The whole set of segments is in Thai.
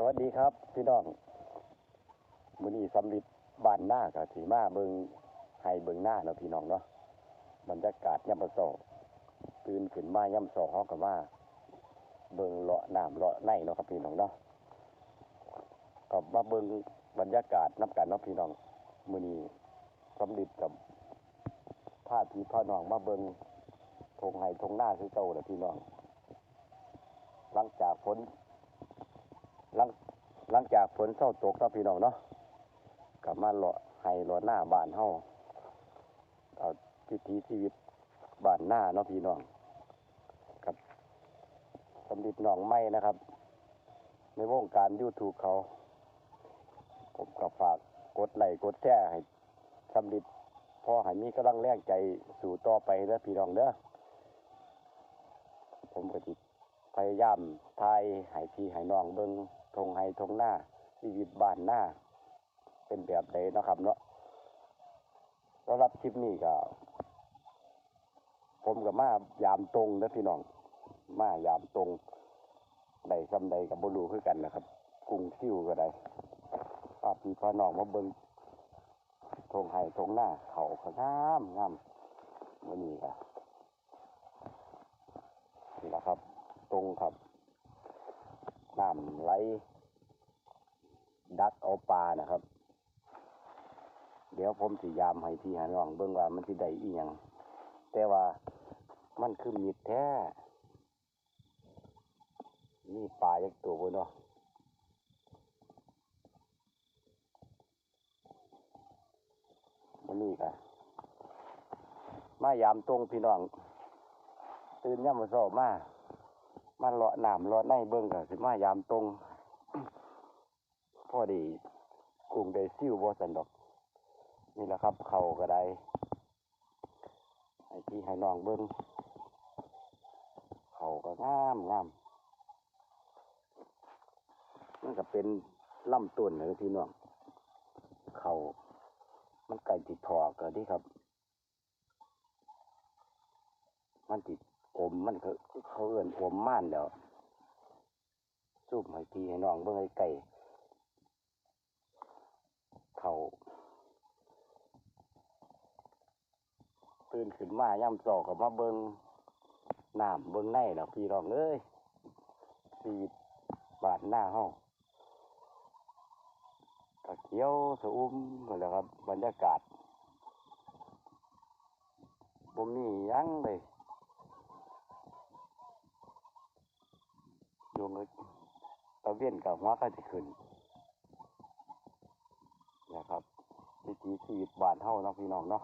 สวัสดีครับ พี่น้องมือนี้สำลิดบ้านหน้ากับสีมาเบิงให้เบิงหน้าเนาะพี่น้องเนาะบรรยากาศย่ำประสอตื่นขึ้นมาย่ำสอเฮากับว่า เบิงเลาะน้ำเลาะในเนาะครับพี่น้องเนาะก็มาเบิงบรรยากาศนับกันเนาะพี่น้องมือนี้สำลิดกับพาพี่พ่อน้องมาเบิงทงไห้ทงหน้าคือเก่าเนาะพี่น้อง หลังจากฝน หลังหลังจากฝนเศร้าตกเนาะพี่น้องเนาะกลับมาเลาะให้เลาะหน้าบ้านเฮาเอาวิถีชีวิตบ้านหน้าเนาะพี่น้องกับสำลิดหนองไม้นะครับ ในวงการยูทูบเขาผมก็ฝากกดไลค์กดแชร์ให้สำลิดพ่อให้มีกำลังแรงใจสู่ต่อไปเด้อพี่น้องเด้อผมก็ติพยายามทายให้พี่ให้น้องเบิง ทงให้ทงหน้าชีวิตบ้านหน้า เป็นแบบใดเนะครับเนาะสำหรับคลิปนี้ก็ผมกับมายามตรงนะพี่น้อง มายามตรงใดซำใดกับบรูคือกันนะครับกรุงซิ่วก็ได้พาพี่พาน้องมาเบิงทงให้ทงหน้า เขาเขางามงามวันนี้ก็นี่แหละครับ ตรงครับ น้ำไหลดักเอาปลานะครับ เดี๋ยวผมสิยามให้พี่หาน้องเบิ่งว่ามันสิได้อีหยังแต่ว่ามันคือมิดแท้นี่ปลายักตัวบนเนาะมันนี่ค่ะมายามตรงพี่น้อง ตื่นย่ำมาสอบมา มันเลาะน้ำเลาะในเบิ้งก็สิมายามตรง พอดีกรุงได้ซิ่วบ่สันดอก นี่แหละครับ เขาก็ได้ให้พี่ให้น้องเบิ้งเขาก็งามงามมันก็เป็นลำต้นเลยพี่น้องเขามันไก่ติดถอกก็ดีครับ มันติด อมมันเขาเขาเอื่นอมม่านแล้วซุ่มให้พี่ให้น้องเบิ่งไอ้ไก่เขาตื่นขึ้นมาย่ำสอกับมาเบิงน้ำเบิงในแล้วพี่น้องเอ้ยชีบาดหน้าห้องตะเขียวสะอุ้มหมดแล้วครับ บรรยากาศบ่มีหยังเลย ดวงตะเวียนกับหัวก็จะขึ้นนะครับวิถีชีวิตบ้านเฮาเนาะพี่น้องเนาะ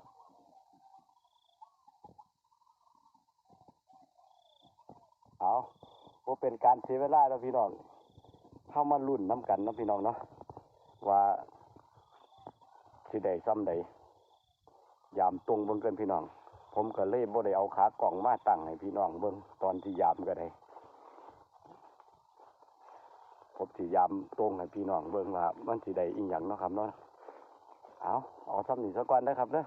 เอาบ่าเป็นการเสียเวลาแล้วพี่น้องเข้ามารุ่นน้ำกันเนาะพี่น้องเนาะว่าสิได้ซ้ำใดยามตรงเบิ่งเกินพี่น้อง ผมก็เลยบ่ได้เอาขากล่องมาตั้งให้พี่น้องเบิ่งตอนที่ยามก็ได้ ผมสิยำตรงให้พี่น้องเบิ่งว่ามันสิได้อีหยังเนาะครับเนาะเอาเอาซ้ำนี่สักก่อนนะครับเด้อ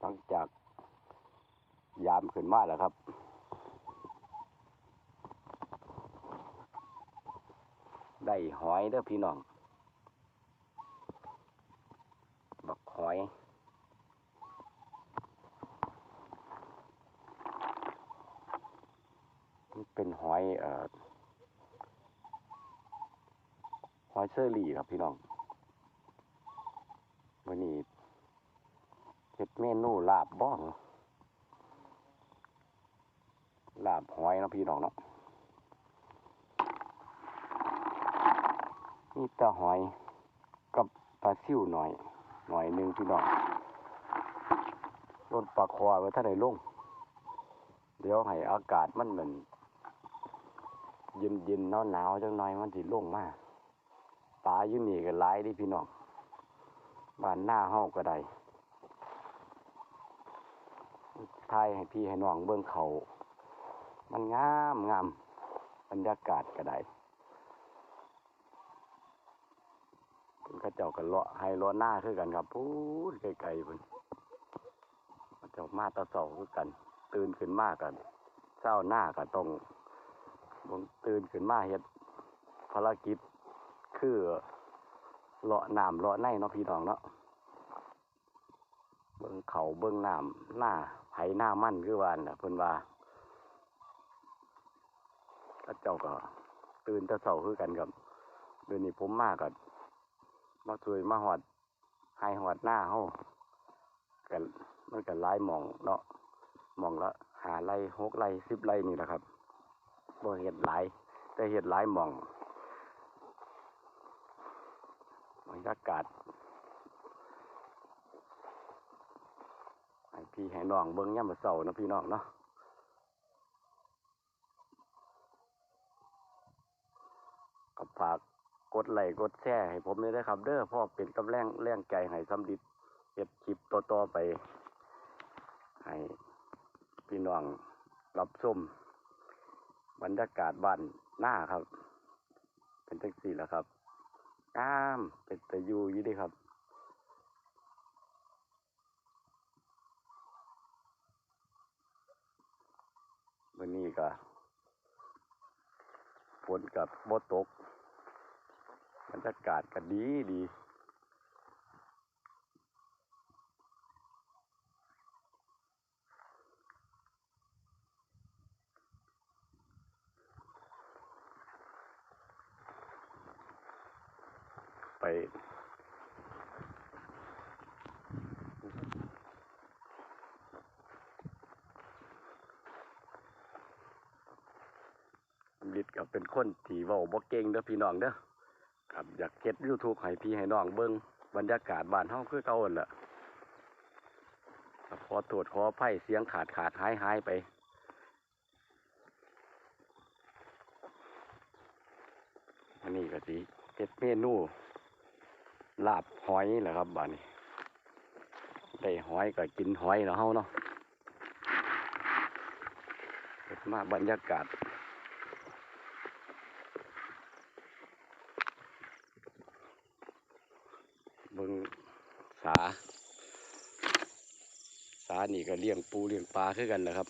หลังจากยามขึ้นมาแล้วครับได้หอยเด้อพี่น้อง บักหอย มันเป็น หอยเอ่อหอยเชอรี่ครับพี่น้องวันนี้เฮ็ดเมนูลาบบ้องลาบหอยนะพี่น้องเนาะมีแตาหอยกับปลาซิ่วหน่อย หน่อยหนึ่งพี่น้องรถปลาคอไว้ถ้าได้ลง เดี๋ยวให้อากาศมันเหมือน เย็นเย็นหนาวหนาวจังหน่อยมันสิลงมาปลาอยู่นี่ก็หลายดิพี่น้องบ้านหน้าห้องก็ได้ทายให้พี่ให้น้องเบิ่งเขา มันงามงามบรรยากาศก็ได้เพิ่นเขาเจ้ากันเลาะให้เลาะหน้าคือกันครับพูดไกลๆเพิ่นเจ้ามาตะเสาคือกัน ตื่นขึ้นมากันเศร้าหน้าก็ต้อง บ่ตื่นขึ้นมาเฮ็ดภารกิจคือเลาะน้ำเลาะในเนาะพี่น้องเนาะเบิ่งเขาเบิ่งน้ำหน้าไผหน้ามั่นคือวาน่ะเพิ่นว่าก็เจ้าก็ตื่นต่เช้าคือกันกับเดือนนี้ผมมากับมาช่วยมาหอดให้หอดหน้าเฮากันมันก็หลายหมองเนาะหมองละหาไรหกไรสิบไรนี่แหละครับ บ่เห็ดหลาย แต่เห็ดหลายมองบรรยากาศให้พี่ให้น้องเบิ่งย่ำมาเสาเนาะพี่น้องเนาะก็ฝากกดไลค์กดแชร์ให้ผมเลยนะครับ เด้อพ่อเป็นกำลังแรงใจให้สำลิดเก็บคลิปต่อๆไป ให้พี่น้องรับชม บรรยากาศบ้านหน้าครับ เป็นจังสี่แล้วครับงามเป็นตะยูยู่ดีครับวันนี้ก็ฝนกับโบตกบรรยากาศก็ดีดี ไปลิดกับเป็นคนที่เว้าบ่เก่งเด้อพี่น้องเด้อครับอยากเก็ดยูทูบให้พี่ให้น้องเบิ่งบรรยากาศบ้านเฮาคือเก่าหั่นล่ะครับขอตรวจขออภัยเสียงขาดขาดหายหายไปอันนี้ก็สิเฮ็ดเมนู ลาบหอยแหละครับบ้านนี้ได้หอยก็กินหอยเนาะเฮาเนาะมาบรรยากาศเบิ่งสา สานี่ก็เลี้ยงปูเลี้ยงปลาคือกันนะครับ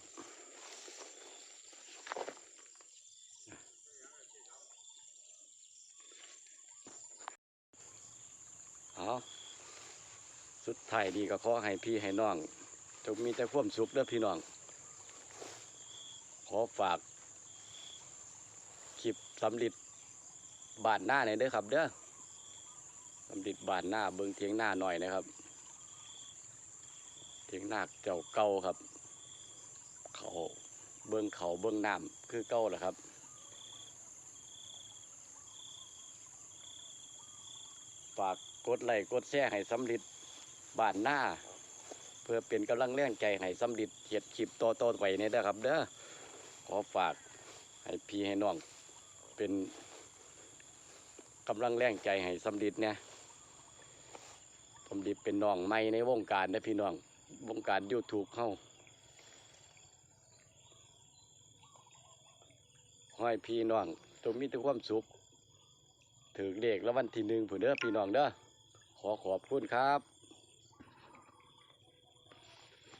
เอาสุดท้ายดีก็ขอให้พี่ให้น้องจงมีแต่ความสุขเด้อพี่น้อง ขอฝากคลิปสำลิดบาทหน้าหน่อยเด้อครับ เด้อสำลิดบานหน้าเบิ้งเทียงหน้าหน่อยนะครับ เทียงหน้าเจ้าเก่าครับ เขาเบิ้งเขาเบิ้งน้ำคือเก่าแหละครับฝาก กดไลค์กดแชร์ให้สำลิดบานหน้า เพื่อเป็นกำลังแรงใจให้สำลิดเห็ดคลิปต่อๆไปนี่เด้อครับ เด้อขอฝากให้พี่ให้น้องเป็นกำลังแรงใจให้สำลิดเนี่ยผมดิบเป็นน้องใหม่ในวงการนะพี่น้องวงการ YouTube เข้าห้อยพี่น้องจงมีแต่ความสุขถือเลขแล้ววันที่หนึ่งผู้เด้อพี่น้องเด้อ ขอขอบคุณครับ